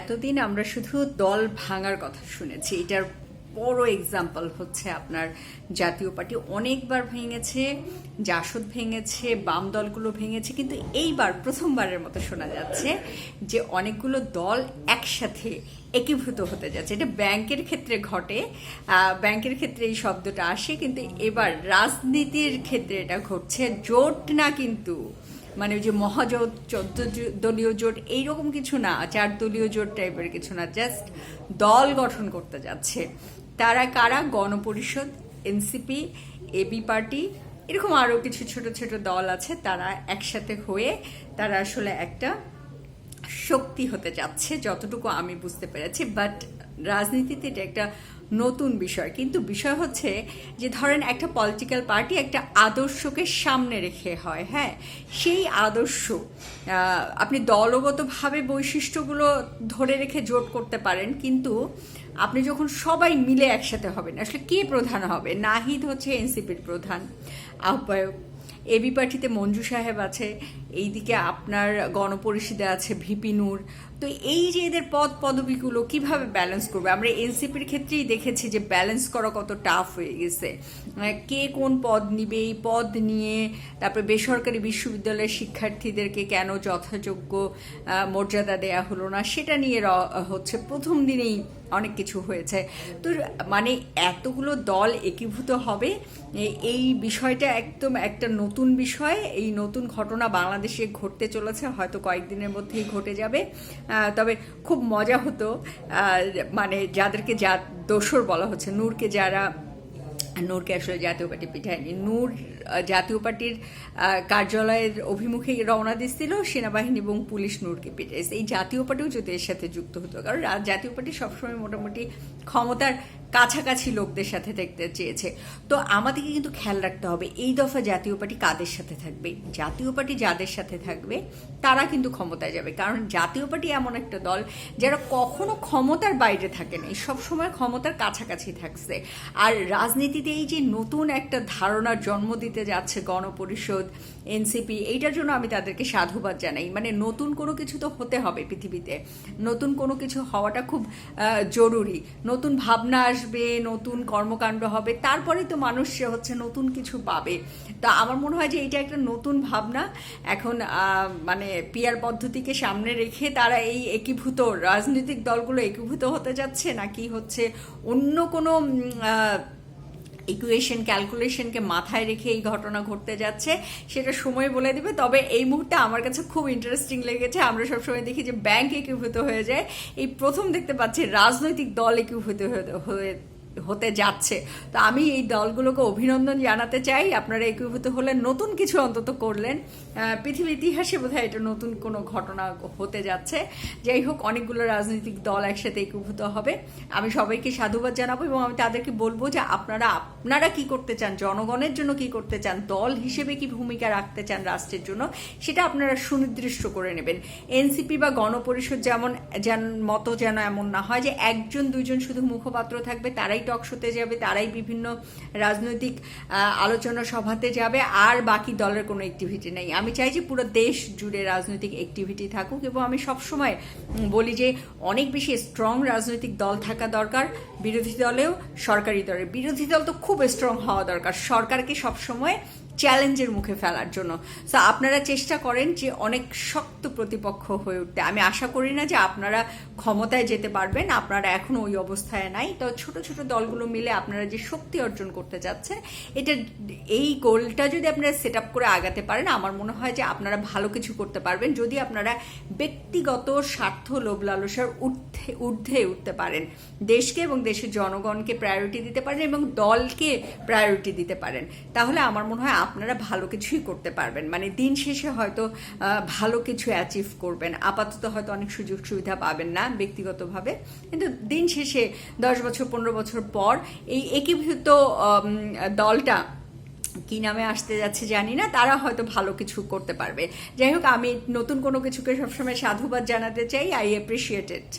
এতদিন আমরা শুধু দল ভাঙার কথা শুনেছি। এটার বড় এক্সাম্পল হচ্ছে আপনার জাতীয় পার্টি। অনেকবার ভেঙেছে, জাসদ ভেঙেছে, বাম দলগুলো ভেঙেছে, কিন্তু এইবার প্রথমবারের মতো শোনা যাচ্ছে যে অনেকগুলো দল একসাথে একীভূত হতে যাচ্ছে। এটা ব্যাংকের ক্ষেত্রে ঘটে ব্যাংকের ক্ষেত্রে এই শব্দটা আসে, কিন্তু এবার রাজনীতির ক্ষেত্রে এটা ঘটছে। জোট না কিন্তু মানে ওই যে মহাজোট, চোদ্দ দলীয় জোট, এইরকম কিছু না, চার দলীয় জোট টাইপের কিছু না জাস্ট দল গঠন করতে যাচ্ছে। তারা কারা? গণপরিষদ, এনসিপি এবি পার্টি, এরকম আরও কিছু ছোট ছোট দল আছে, তারা একসাথে হয়ে তারা আসলে একটা শক্তি হতে যাচ্ছে, যতটুকু আমি বুঝতে পেরেছি। বাট রাজনীতিতে এটা একটা নতুন বিষয়। কিন্তু বিষয় হচ্ছে যে ধরেন একটা পলিটিক্যাল পার্টি একটা আদর্শকে সামনে রেখে হয় হ্যাঁ? সেই আদর্শ আপনি দলগতভাবে বৈশিষ্ট্যগুলো ধরে রেখে জোট করতে পারেন, কিন্তু আপনি যখন সবাই মিলে একসাথে হবেন, আসলে কে প্রধান হবে? নাহিদ হচ্ছে এনসিপির প্রধান, আহ্বায়ক। এবি পার্টিতে মঞ্জু সাহেব আছে, এইদিকে আপনার গণপরিষদে আছে ভিপি নূর। তো এই যে এদের পদ পদবিগুলো কীভাবে ব্যালেন্স করবে? আমরা এনসিপির ক্ষেত্রেই দেখেছি যে ব্যালেন্স করা কত টাফ হয়ে গেছে। কে কোন পদ নিবে? এই পদ নিয়ে তারপরে বেসরকারি বিশ্ববিদ্যালয়ের শিক্ষার্থীদেরকে কেন যথাযোগ্য মর্যাদা দেয়া হলো না? সেটা নিয়ে হচ্ছে প্রথম দিনেই অনেক কিছু হয়েছে। তো মানে এতগুলো দল একীভূত হবে এই বিষয়টা একদম একটা নতুন বিষয়, এই নতুন ঘটনা বাংলাদেশে ঘটতে চলেছে, হয়তো কয়েকদিনের মধ্যেই ঘটে যাবে। তবে খুব মজা হতো মানে যাদেরকে যা দোসর বলা হচ্ছে, নূরকে যারা, নূরকে আসলে জাতীয় পার্টি পিঠায়নি, নূর জাতীয় পার্টির কার্যালয়ের অভিমুখে রওনা দিচ্ছিল সেনাবাহিনী এবং পুলিশ নূরকে পিটাইছে এই জাতীয় পার্টিও যদি এর সাথে যুক্ত হতো, কারণ জাতীয় পার্টি সবসময় মোটামুটি ক্ষমতার কাছাকাছি লোকদের সাথে দেখতে চেয়েছে। তো আমাদেরকে কিন্তু খেয়াল রাখতে হবে, এই দফা জাতীয় পার্টি কাদের সাথে থাকবে? জাতীয় পার্টি যাদের সাথে থাকবে, তারা কিন্তু ক্ষমতায় যাবে। কারণ জাতীয় পার্টি এমন একটা দল যারা কখনো ক্ষমতার বাইরে থাকে নাই সবসময় ক্ষমতার কাছাকাছি থাকছে। আর রাজনীতিতে এই যে নতুন একটা ধারণার জন্ম দিতে যাচ্ছে গণপরিষদ, এনসিপি, এইটার জন্য আমি তাদেরকে সাধুবাদ জানাই। মানে নতুন কোনো কিছু তো হতে হবে পৃথিবীতে। নতুন কোনো কিছু হওয়াটা খুব জরুরি। নতুন ভাবনা আসবে, নতুন কর্মকাণ্ড হবে তারপরেই তো মানুষ হচ্ছে নতুন কিছু পাবে। তা আমার মনে হয় যে এটা একটা নতুন ভাবনা। এখন মানে পিয়ার পদ্ধতিকে সামনে রেখে তারা এই একীভূত রাজনৈতিক দলগুলো একীভূত হতে যাচ্ছে নাকি হচ্ছে? অন্য কোনো ইকুয়েশন ক্যালকুলেশনকে মাথায় রেখে এই ঘটনা ঘটতে যাচ্ছে, সেটা সময় বলে দিবে। তবে এই মুহূর্তে আমার কাছে খুব ইন্টারেস্টিং লেগেছে। আমরা সবসময় দেখি যে ব্যাংক একীভূত হয়ে যায়। এই প্রথম দেখতে পাচ্ছি রাজনৈতিক দল একীভূত হয়ে- হতে যাচ্ছে। তো আমি এই দলগুলোকে অভিনন্দন জানাতে চাই। আপনারা একীভূত হলেন নতুন কিছু অন্তত করলেন। পৃথিবীর ইতিহাসে বোধহয় এটা নতুন কোনো ঘটনা হতে যাচ্ছে। যাই হোক, অনেকগুলো রাজনৈতিক দল একসাথে একীভূত হবে। আমি সবাইকে সাধুবাদ জানাব এবং আমি তাদেরকে বলব যে আপনারা আপনারা কি করতে চান? জনগণের জন্য কি করতে চান? দল হিসেবে কি ভূমিকা রাখতে চান রাষ্ট্রের জন্য? সেটা আপনারা সুনির্দিষ্ট করে নেবেন। এনসিপি বা গণপরিষদ যেমন, যেন মতো যেন এমন না হয় যে একজন, দুইজন শুধু মুখপাত্র থাকবে, তারাই টক শোতে যাবে, তারাই বিভিন্ন রাজনৈতিক আলোচনা সভাতে যাবে, আর বাকি দলের কোনো অ্যাক্টিভিটি নেই। আমি চাই যে পুরো দেশ জুড়ে রাজনৈতিক অ্যাক্টিভিটি থাকুক এবং আমি সবসময় বলি যে অনেক বেশি স্ট্রং রাজনৈতিক দল থাকা দরকার, বিরোধী দলেও সরকারি দলের। বিরোধী দল তো খুব স্ট্রং হওয়া দরকার, সরকারকে সবসময় চ্যালেঞ্জের মুখে ফেলার জন্য। সো আপনারা চেষ্টা করেন যে অনেক শক্ত প্রতিপক্ষ হয়ে উঠতে। আমি আশা করি না যে আপনারা ক্ষমতায় যেতে পারবেন, আপনারা এখনও ওই অবস্থায় নাই। তো ছোট ছোট দলগুলো মিলে আপনারা যে শক্তি অর্জন করতে যাচ্ছেন, এটা এই গোলটা যদি আপনারা সেট আপ করে আগাতে পারেন, আমার মনে হয় যে আপনারা ভালো কিছু করতে পারবেন যদি আপনারা ব্যক্তিগত স্বার্থ লোভ লালসার ঊর্ধ্বে ঊর্ধ্বে উঠতে পারেন। দেশকে এবং দেশের জনগণকে প্রায়োরিটি দিতে পারেন এবং দলকে প্রায়োরিটি দিতে পারেন। তাহলে আমার মনে হয় আপনারা ভালো কিছুই করতে পারবেন। মানে দিন শেষে হয়তো ভালো কিছু অ্যাচিভ করবেন। আপাতত হয়তো অনেক সুযোগ সুবিধা পাবেন না ব্যক্তিগতভাবে। কিন্তু দিন শেষে দশ বছর, পনেরো বছর পর এই একীভূত দলটা কি নামে আসতে যাচ্ছে জানি না, তারা হয়তো ভালো কিছু করতে পারবে। যাই হোক, আমি নতুন কোনো কিছুকে সবসময় সাধুবাদ জানাতে চাই আই অ্যাপ্রিসিয়েট ইট